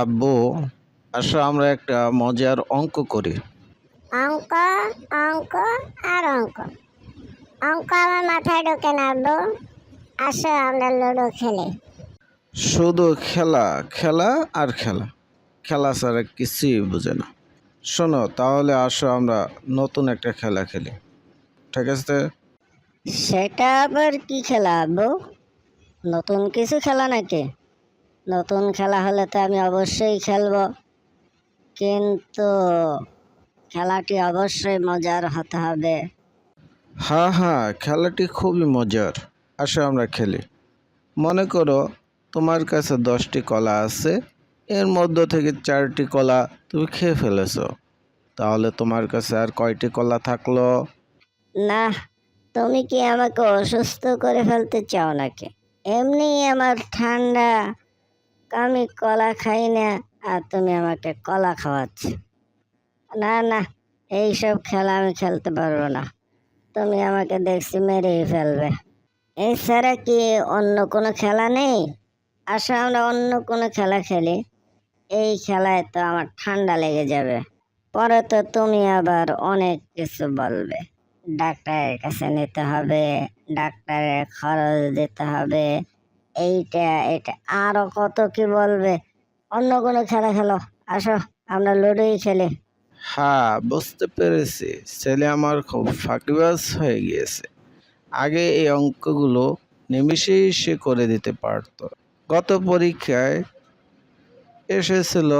আব্বু আসো আমরা একটা মজার অঙ্ক করি। অঙ্ক অঙ্ক আর অঙ্ক। অঙ্ক আমার মাথায় ঢোকে না আব্বু। আসো আমরা লুডো খেলি। শুধু খেলা খেলা আর খেলা। খেলা ছাড়া কিছুই বুঝে না। শোনো তাহলে আসো আমরা নতুন একটা খেলা খেলি। ঠিক আছে? সেটা আবার কি খেলা আব্বু? নতুন কিছু খেলা নাকি? নতুন খেলা হলে তো আমি অবশ্যই খেলব। কিন্তু খেলাটি অবশ্যই মজার হতে হবে। হ্যাঁ হ্যাঁ খেলাটি খুবই মজার। আসো আমরা খেলি। মনে করো তোমার কাছে দশটি কলা আছে এর মধ্য থেকে চারটি কলা তুমি খেয়ে ফেলেছো। তাহলে তোমার কাছে আর কয়টি কলা থাকল? না তুমি কি আমাকে অসুস্থ করে ফেলতে চাও নাকি? এমনি আমার ঠান্ডা আমি কলা খাই না, আর তুমি আমাকে কলা খাওয়াচ্ছ। না না, এইসব খেলা আমি খেলতে পারব না। তুমি আমাকে দেখছি মেরেই ফেলবে। এছাড়া কি অন্য কোনো খেলা নেই? আসলে আমরা অন্য কোনো খেলা খেলি। এই খেলায় তো আমার ঠান্ডা লেগে যাবে। পরে তো তুমি আবার অনেক কিছু বলবে। ডাক্তারের কাছে নিতে হবে, ডাক্তারের খরচ দিতে হবে এইটা এটা আরও কত কি বলবে? অন্য কোনো খেলা খেলো। আসো, আমরা লুডোই খেলি। হ্যাঁ বুঝতে পেরেছি। ছেলে আমার খুব ফাঁকিবাজ হয়ে গিয়েছে। আগে এই অঙ্কগুলো নিমিষেই সে করে দিতে পারতো। গত পরীক্ষায় এসেছিল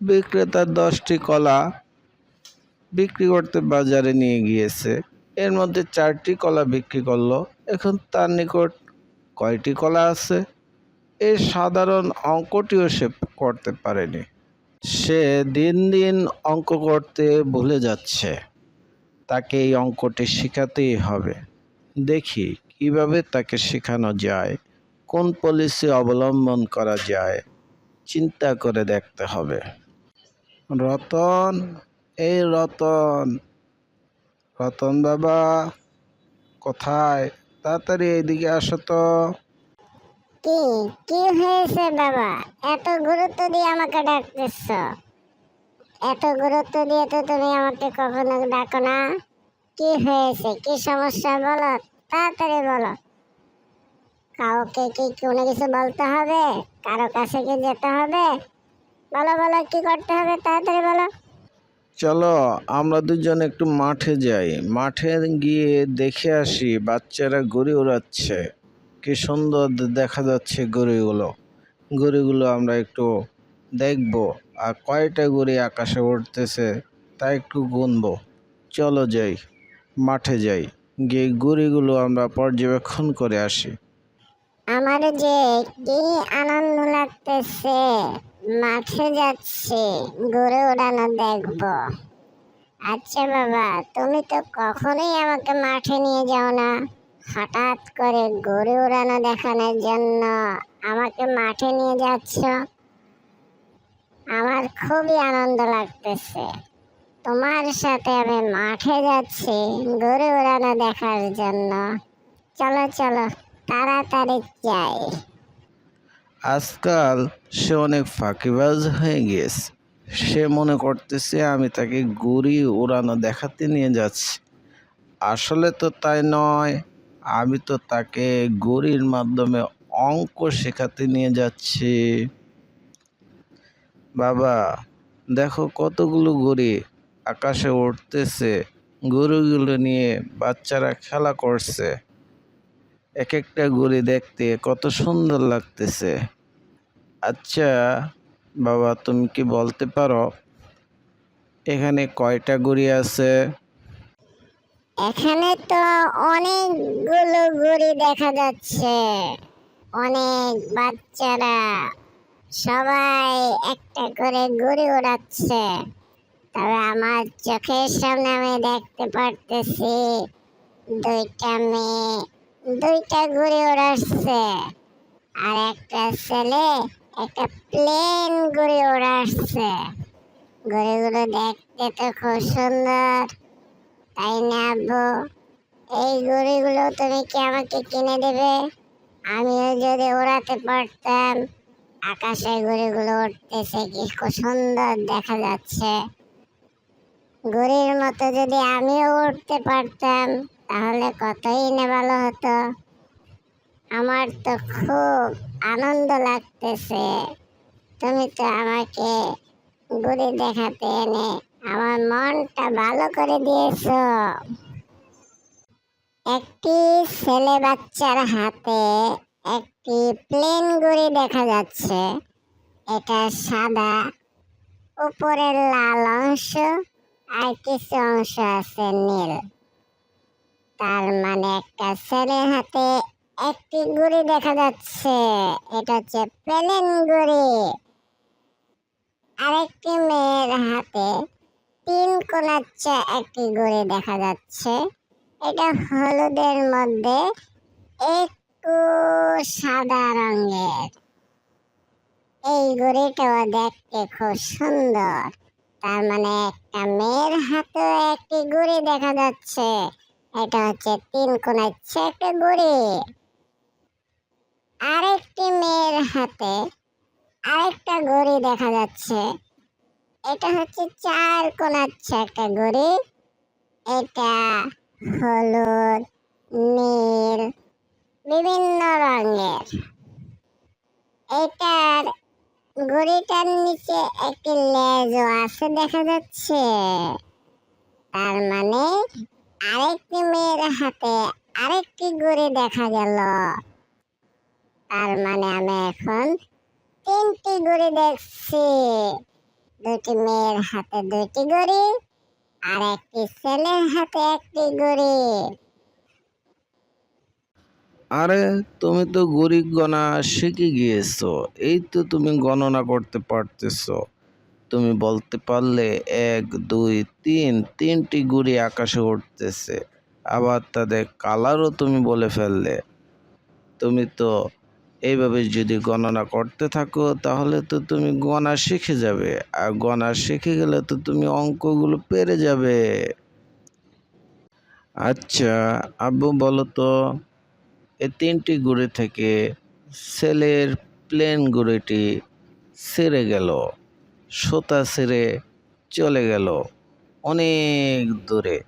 বিক্রেতার দশটি কলা বিক্রি করতে বাজারে নিয়ে গিয়েছে। এর মধ্যে চারটি কলা বিক্রি করল। এখন তার নিকট কয়টি কলা আছে? এই সাধারণ অঙ্কটিও সে করতে পারেনি। সে দিন দিন অঙ্ক করতে ভুলে যাচ্ছে। তাকে এই অঙ্কটি শেখাতেই হবে। দেখি কীভাবে তাকে শেখানো যায়, কোন পলিসি অবলম্বন করা যায়, চিন্তা করে দেখতে হবে। রতন, এই রতন। রতন বাবা, কোথায়? তাড়াতাড়ি এইদিকে আসো তো। কি কি হয়েছে বাবা? এত গুরুত্ব দিয়ে আমাকে ডাকতেছ। এত গুরুত্ব দিয়ে তো তুমি আমাকে কখনো ডাকো না। কি হয়েছে? কি সমস্যা বলো? তাড়াতাড়ি বলো। কাউকে কি কোনো কিছু বলতে হবে? কারও কাছে কি যেতে হবে? বলো বলো, কি করতে হবে? তাড়াতাড়ি বলো। চলো আমরা দুজন একটু মাঠে যাই। মাঠে গিয়ে দেখে আসি বাচ্চারা গড়ি উড়াচ্ছে। কি সুন্দর দেখা যাচ্ছে গড়িগুলো গড়িগুলো আমরা একটু দেখব। আর কয়টা গড়ি আকাশে উঠতেছে তা একটু গুনবো। চলো যাই, মাঠে যাই। গিয়ে গড়িগুলো আমরা পর্যবেক্ষণ করে আসি। আমার যে কি আনন্দ লাগতেছে? মাঠে যাচ্ছি ঘুরে উড়ানো দেখব। আচ্ছা বাবা, তুমি তো কখনোই আমাকে মাঠে নিয়ে যাও না। হঠাৎ করে ঘুরে উড়ানো দেখানোর জন্য আমাকে মাঠে নিয়ে যাচ্ছ? আমার খুবই আনন্দ লাগতেছে। তোমার সাথে আমি মাঠে যাচ্ছি ঘুরে উড়ানো দেখার জন্য। চলো চলো। তাড়াতাড়ি যাই। আজকাল সে অনেক ফাঁকিবাজ হয়ে গিয়েছে। সে মনে করতেছে আমি তাকে গুড়ি উড়ানো দেখাতে নিয়ে যাচ্ছি। আসলে তো তাই নয়, আমি তো তাকে গুড়ির মাধ্যমে অঙ্ক শেখাতে নিয়ে যাচ্ছি। বাবা, দেখো কতগুলো গড়ি আকাশে উঠতেছে গরুগুলো নিয়ে বাচ্চারা খেলা করছে। এক একটা গড়ি দেখতে কত সুন্দর লাগতেছে। আচ্ছা বাবা, তুমি কি বলতে পারো? এখানে কয়টা গড়ি আছে? এখানে তো অনেকগুলো ঘুড়ি দেখা যাচ্ছে। অনেক বাচ্চারা সবাই একটা করে ঘুড়ি ওড়াচ্ছে তবে আমার চোখের সামনে আমি দেখতে পারতেছি দুইটা মেয়ে দুইটা ঘুড়ি ওড়াচ্ছে আর একটা ছেলে একটা প্লেন ঘুড়ি ওড়াচ্ছে ঘুড়িগুলো দেখতে তো খুব সুন্দর, তাই না আব্বু? এই ঘুড়িগুলো তুমি কি আমাকে কিনে দেবে? আমিও যদি ওড়াতে পারতাম আকাশে ঘুড়িগুলো উঠতেছে কি খুব সুন্দর দেখা যাচ্ছে। ঘুড়ির মতো যদি আমিও উঠতে পারতাম তাহলে কতই না ভালো হতো। আমার তো খুব আনন্দ লাগতেছে। তুমি তো আমাকে ঘুড়ি দেখাতে এনে আমার মনটা ভালো করে দিয়েছ। একটি ছেলে বাচ্চার হাতে একটি প্লেন ঘুড়ি দেখা যাচ্ছে। এটা সাদা, উপরের লাল অংশ আর কিছু অংশ আছে নীল। তার মানে একটা ছেলের হাতে একটি ঘুড়ি দেখা যাচ্ছে। এটা হচ্ছে প্লেন ঘুড়ি। আরেকটি মেয়ের হাতে তিন কোনাচ্চা একটি ঘুড়ি দেখা যাচ্ছে। এটা হলুদের মধ্যে একটু সাদা রঙের। এই ঘড়িটাও দেখতে খুব সুন্দর। তার মানে একটা মেয়ের হাতে একটি ঘড়ি দেখা যাচ্ছে। এটা হচ্ছে তিন কোনাচ্ছে একটা ঘড়ি আরেকটি মেয়ের হাতে আরেকটা ঘড়ি দেখা যাচ্ছে। এটা হচ্ছে চার কোনাচ্ছে একটা ঘড়ি। এটা হলুদ, নীল, বিভিন্ন রঙের। এটার ঘড়িটার নিচে একটি লেজও আছে দেখা যাচ্ছে। তার মানে আরেকটি মেয়ের হাতে আরেকটি ঘড়ি দেখা গেল। তার মানে আমি এখন তিনটি ঘড়ি দেখছি। দুটি মেয়ের হাতে দুটি ঘড়ি আর একটি ছেলের হাতে একটি ঘড়ি আরে, তুমি তো গরিব গণা শিখে গিয়েছো। এই তো তুমি গণনা করতে পারতেছো। তুমি বলতে পারলে এক, দুই, তিন, তিনটি গুড়ি আকাশে উঠতেছে আবার তাদের কালারও তুমি বলে ফেললে। তুমি তো এইভাবে যদি গণনা করতে থাকো, তাহলে তো তুমি গণা শিখে যাবে। আর গণা শিখে গেলে তো তুমি অঙ্কগুলো পেরে যাবে। আচ্ছা আব্বু বলো তো এই তিনটি গুড়ি থেকে সেলের প্লেন গুড়িটি সেরে গেল। সুতা সেরে চলে গেল অনেক দূরে।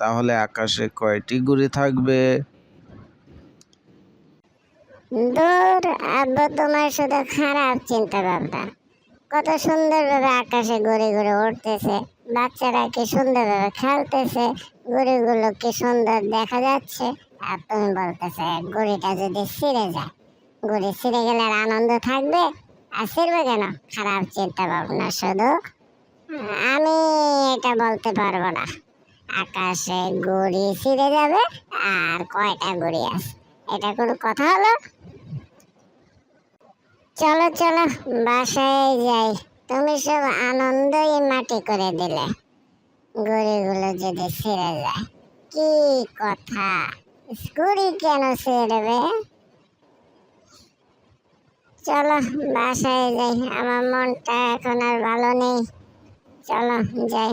তাহলে আকাশে কয়টি গুড়ি থাকবে? দূর, আব্বু তোমার শুধু খারাপ চিন্তা ভাবনা কত সুন্দরভাবে আকাশে ঘুরে ঘুরে উঠতেছে বাচ্চারা কি সুন্দরভাবে খেলতেছে ঘুড়িগুলো কি সুন্দর দেখা যাচ্ছে? আর তুমি বলতেছে ঘুড়িটা যদি ছিঁড়ে যায় ঘুড়ি ছিঁড়ে গেলে আর আনন্দ থাকবে? আর ছিঁড়বে কেন খারাপ চিন্তা ভাবনা শুধু আমি এটা বলতে পারব না। আকাশে ঘুড়ি ছিঁড়ে যাবে আর কয়টা ঘুড়ি আছে, এটা কোনো কথা হলো? চলো চলো, বাসায় যাই। তুমি সব আনন্দই মাটি করে দিলে। গড়িগুলো যদি ছিঁড়ে যায়, কি কথা? গুড়ি কেন ছিঁড়বে? চলো বাসায় যাই আমার মনটা এখন আর ভালো নেই। চলো যাই।